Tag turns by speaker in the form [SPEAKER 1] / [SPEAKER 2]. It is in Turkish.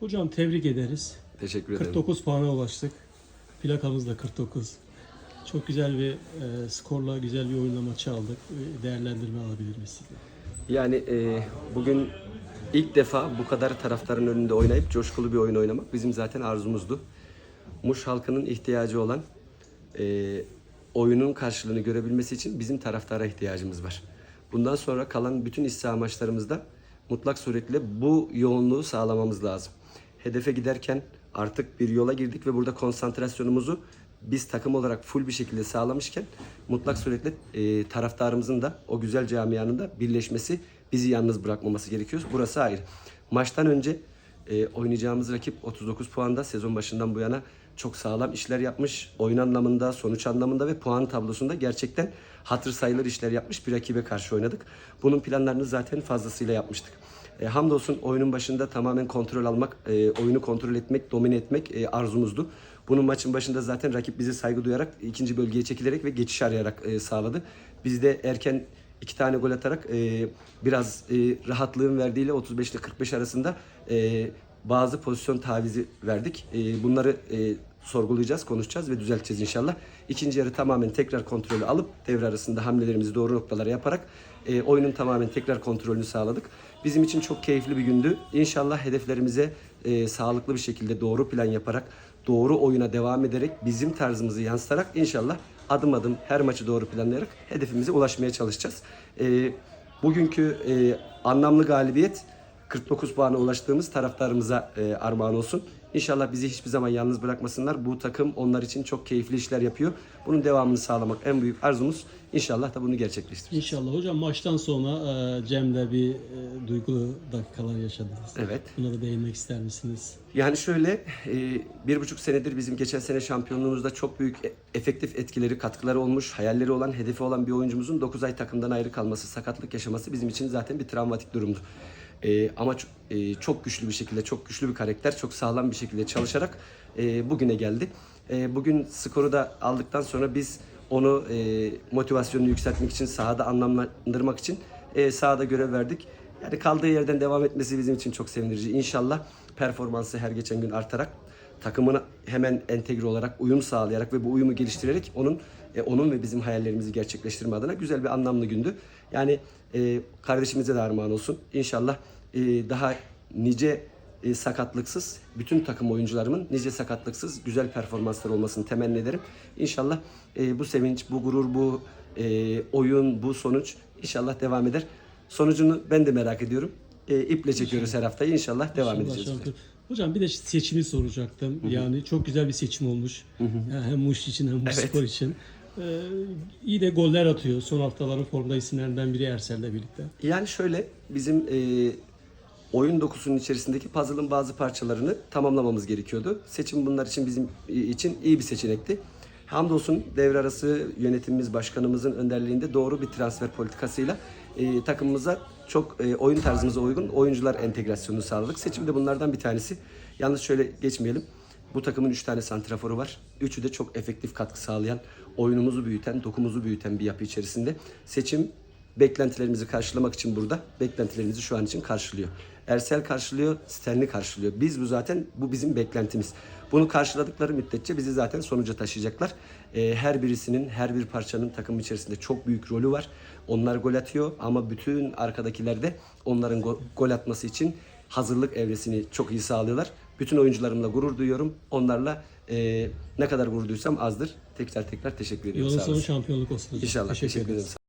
[SPEAKER 1] Hocam tebrik ederiz.
[SPEAKER 2] Teşekkür ederim.
[SPEAKER 1] 49 puana ulaştık. Plakamız da 49. Çok güzel bir e, skorla güzel bir oyunla maçı aldık. E, Değerlendirme alabilir miyiz sizden?
[SPEAKER 2] Yani e, bugün ilk defa bu kadar taraftarın önünde oynayıp coşkulu bir oyun oynamak bizim zaten arzumuzdu. Muş halkının ihtiyacı olan e, oyunun karşılığını görebilmesi için bizim taraftara ihtiyacımız var. Bundan sonra kalan bütün saha maçlarımızda mutlak suretle bu yoğunluğu sağlamamız lazım. Hedefe giderken artık bir yola girdik ve burada konsantrasyonumuzu biz takım olarak full bir şekilde sağlamışken mutlak suretle e, taraftarımızın da o güzel camianın da birleşmesi bizi yalnız bırakmaması gerekiyor. Burası ayrı. Maçtan önce e, oynayacağımız rakip 39 puanda sezon başından bu yana çok sağlam işler yapmış. Oyun anlamında, sonuç anlamında ve puan tablosunda gerçekten hatır sayılır işler yapmış bir rakibe karşı oynadık. Bunun planlarını zaten fazlasıyla yapmıştık. E, hamdolsun oyunun başında tamamen kontrol almak, e, oyunu kontrol etmek, domine etmek e, arzumuzdu. Bunun maçın başında zaten rakip bize saygı duyarak ikinci bölgeye çekilerek ve geçiş arayarak e, sağladı. Biz de erken iki tane gol atarak e, biraz e, rahatlığın verdiğiyle 35 ile 45 arasında e, bazı pozisyon tavizi verdik. E, bunları e, sorgulayacağız, konuşacağız ve düzelteceğiz inşallah. İkinci yarı tamamen tekrar kontrolü alıp devre arasında hamlelerimizi doğru noktalara yaparak e, oyunun tamamen tekrar kontrolünü sağladık. Bizim için çok keyifli bir gündü. İnşallah hedeflerimize e, sağlıklı bir şekilde doğru plan yaparak, doğru oyuna devam ederek, bizim tarzımızı yansıtarak inşallah adım adım her maçı doğru planlayarak hedefimize ulaşmaya çalışacağız. E, bugünkü e, anlamlı galibiyet 49 puana ulaştığımız taraftarımıza e, armağan olsun. İnşallah bizi hiçbir zaman yalnız bırakmasınlar. Bu takım onlar için çok keyifli işler yapıyor. Bunun devamını sağlamak en büyük arzumuz. İnşallah da bunu gerçekleştireceğiz.
[SPEAKER 1] İnşallah hocam maçtan sonra e, Cem'le bir e, duygulu dakikalar yaşadınız.
[SPEAKER 2] Evet.
[SPEAKER 1] Buna da değinmek ister misiniz?
[SPEAKER 2] Yani şöyle e, bir buçuk senedir bizim geçen sene şampiyonluğumuzda çok büyük e- efektif etkileri, katkıları olmuş, hayalleri olan, hedefi olan bir oyuncumuzun 9 ay takımdan ayrı kalması, sakatlık yaşaması bizim için zaten bir travmatik durumdu. E, ama e, çok güçlü bir şekilde, çok güçlü bir karakter, çok sağlam bir şekilde çalışarak e, bugüne geldi. E, bugün skoru da aldıktan sonra biz onu e, motivasyonunu yükseltmek için, sahada anlamlandırmak için e, sahada görev verdik. Yani kaldığı yerden devam etmesi bizim için çok sevindirici. İnşallah performansı her geçen gün artarak takımına hemen entegre olarak uyum sağlayarak ve bu uyumu geliştirerek onun e, onun ve bizim hayallerimizi gerçekleştirme adına güzel bir anlamlı gündü. Yani e, kardeşimize de armağan olsun. İnşallah e, daha nice e, sakatlıksız bütün takım oyuncularımın nice sakatlıksız güzel performanslar olmasını temenni ederim. İnşallah e, bu sevinç, bu gurur, bu e, oyun, bu sonuç inşallah devam eder. Sonucunu ben de merak ediyorum. E, iple çekiyoruz her haftayı. İnşallah devam
[SPEAKER 1] İnşallah
[SPEAKER 2] edeceğiz.
[SPEAKER 1] şampiyon. Hocam bir de seçimi soracaktım. Yani çok güzel bir seçim olmuş. Yani hem Muş için hem
[SPEAKER 2] Evet.
[SPEAKER 1] Spor için. Ee, iyi de goller atıyor. Son haftaların formda isimlerinden biri Ersel'le birlikte.
[SPEAKER 2] Yani şöyle bizim e, oyun dokusunun içerisindeki puzzle'ın bazı parçalarını tamamlamamız gerekiyordu. Seçim bunlar için bizim için iyi bir seçenekti. Hamdolsun devre arası yönetimimiz, başkanımızın önderliğinde doğru bir transfer politikasıyla e, takımımıza çok e, oyun tarzımıza uygun oyuncular entegrasyonunu sağladık. Seçim de bunlardan bir tanesi. Yalnız şöyle geçmeyelim. Bu takımın 3 tane santraforu var. Üçü de çok efektif katkı sağlayan, oyunumuzu büyüten, dokumuzu büyüten bir yapı içerisinde. Seçim beklentilerimizi karşılamak için burada. Beklentilerimizi şu an için karşılıyor. Ersel karşılıyor, Stanley karşılıyor. Biz bu zaten bu bizim beklentimiz. Bunu karşıladıkları müddetçe bizi zaten sonuca taşıyacaklar. Ee, her birisinin, her bir parçanın takım içerisinde çok büyük rolü var. Onlar gol atıyor ama bütün arkadakiler de onların go- gol atması için hazırlık evresini çok iyi sağlıyorlar. Bütün oyuncularımla gurur duyuyorum. Onlarla e, ne kadar gurur duysam azdır. Tekrar tekrar teşekkür ediyorum.
[SPEAKER 1] Yolun sonu şampiyonluk olsun. hocam.
[SPEAKER 2] İnşallah. Teşekkür, ederim.